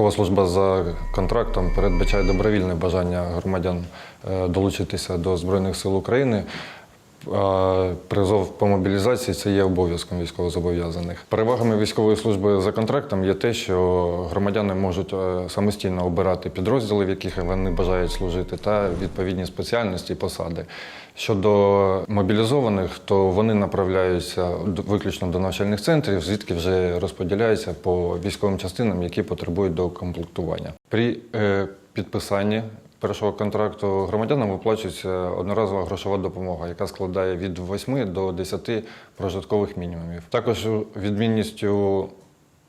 Військова служба за контрактом передбачає добровільне бажання громадян е, долучитися до Збройних сил України. Призов по мобілізації це є обов'язком військовозобов'язаних. Перевагами військової служби за контрактом є те, що громадяни можуть е, самостійно обирати підрозділи, в яких вони бажають служити, та відповідні спеціальності і посади. Щодо мобілізованих, то вони направляються до- виключно до навчальних центрів, звідки вже розподіляються по військовим частинам, які потребують докомплектування. При е, підписанні першого контракту громадянам виплачується одноразова грошова допомога, яка складає від 8 до 10 прожиткових мінімумів. Також відмінністю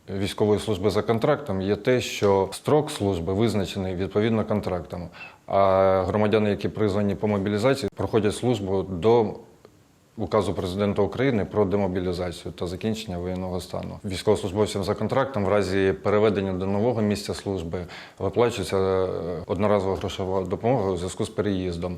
військової служби за контрактом є те, що строк служби визначений відповідно контрактам. А громадяни, які призвані по мобілізації, проходять службу до указу президента України про демобілізацію та закінчення воєнного стану. Військовослужбовцям за контрактом в разі переведення до нового місця служби виплачується е, одноразова грошова допомога у зв'язку з переїздом.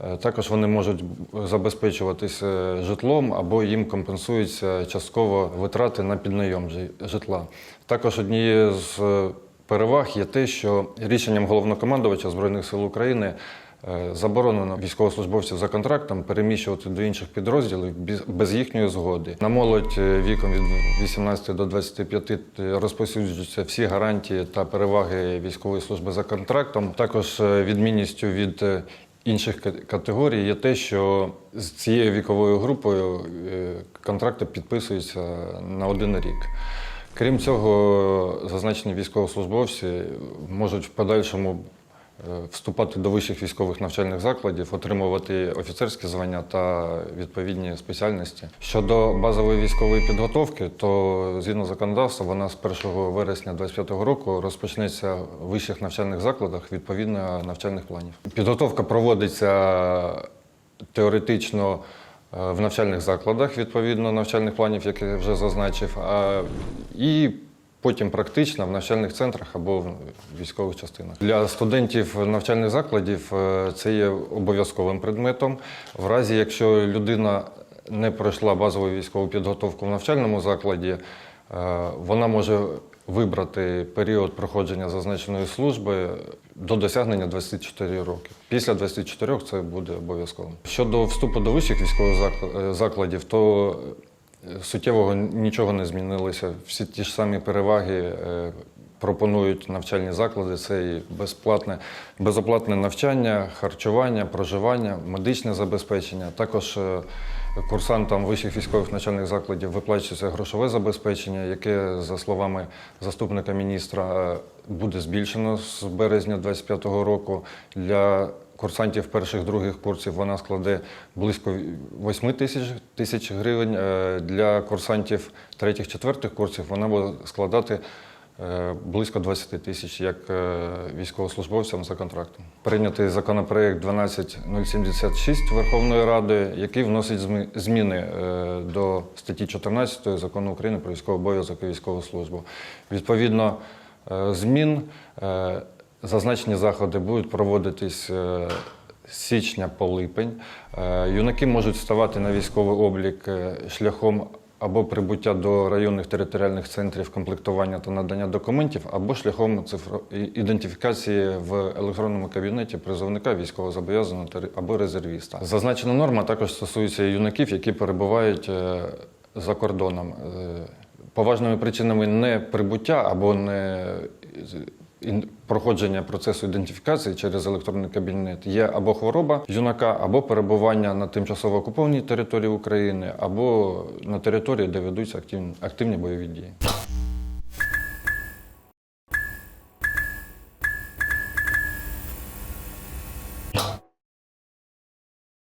Е, Також вони можуть забезпечуватись е, житлом або їм компенсуються частково витрати на піднайом житла. Також однією з переваг є те, що рішенням головнокомандувача Збройних сил України заборонено військовослужбовців за контрактом переміщувати до інших підрозділів без- їхньої згоди. На молодь е, віком від 18 до 25 розповсюджуються всі гарантії та переваги військової служби за контрактом. Також е, відмінністю від е, інших категорій є те, що з цією віковою групою е, контракти підписуються на один рік. Крім цього, зазначені військовослужбовці можуть в подальшому е, вступати до вищих військових навчальних закладів, отримувати офіцерські звання та відповідні спеціальності. Щодо базової військової підготовки, то згідно законодавства, вона з 1 вересня 2025 року розпочнеться в вищих навчальних закладах відповідно навчальних планів. Підготовка проводиться теоретично е, в навчальних закладах, відповідно навчальних планів, які я вже зазначив, і потім практично в навчальних центрах або в військових частинах. Для студентів навчальних закладів е, це є обов'язковим предметом. В разі, якщо людина не пройшла базову військову підготовку в навчальному закладі, е, вона може вибрати період проходження зазначеної служби до досягнення 24 роки. Після 24 це буде обов'язково. Щодо вступу до вищих військових е, закладів, то суттєвого нічого не змінилося. Всі ті ж самі переваги е, пропонують навчальні заклади. Це і безплатне, безоплатне навчання, харчування, проживання, медичне забезпечення. Також е, курсантам вищих військових навчальних закладів виплачується грошове забезпечення, яке, за словами заступника міністра, е, буде збільшено з березня 2025 року. Для курсантів перших других курсів вона складе близько 8 тисяч тисяч гривень. Е, Для курсантів третіх четвертих курсів вона буде складати е, близько 20 тисяч як е, військовослужбовцям за контрактом. Прийнятий законопроект 12076 Верховної Ради, який вносить зміни до статті 14 закону України про військовий обов'язок і військову службу. Відповідно змін зазначені заходи будуть проводитись. е, з січня по липень Е, юнаки можуть ставати на військовий облік е, шляхом або прибуття до районних територіальних центрів комплектування та надання документів, або шляхом цифро- ідентифікації в електронному кабінеті призовника військовозобов'язаного або резервіста. Зазначена норма також стосується юнаків, які перебувають за кордоном. Поважними причинами не прибуття або не проходження процесу ідентифікації через електронний кабінет є або хвороба юнака, або перебування на тимчасово окупованій території України, або на території, де ведуться активні, активні бойові дії.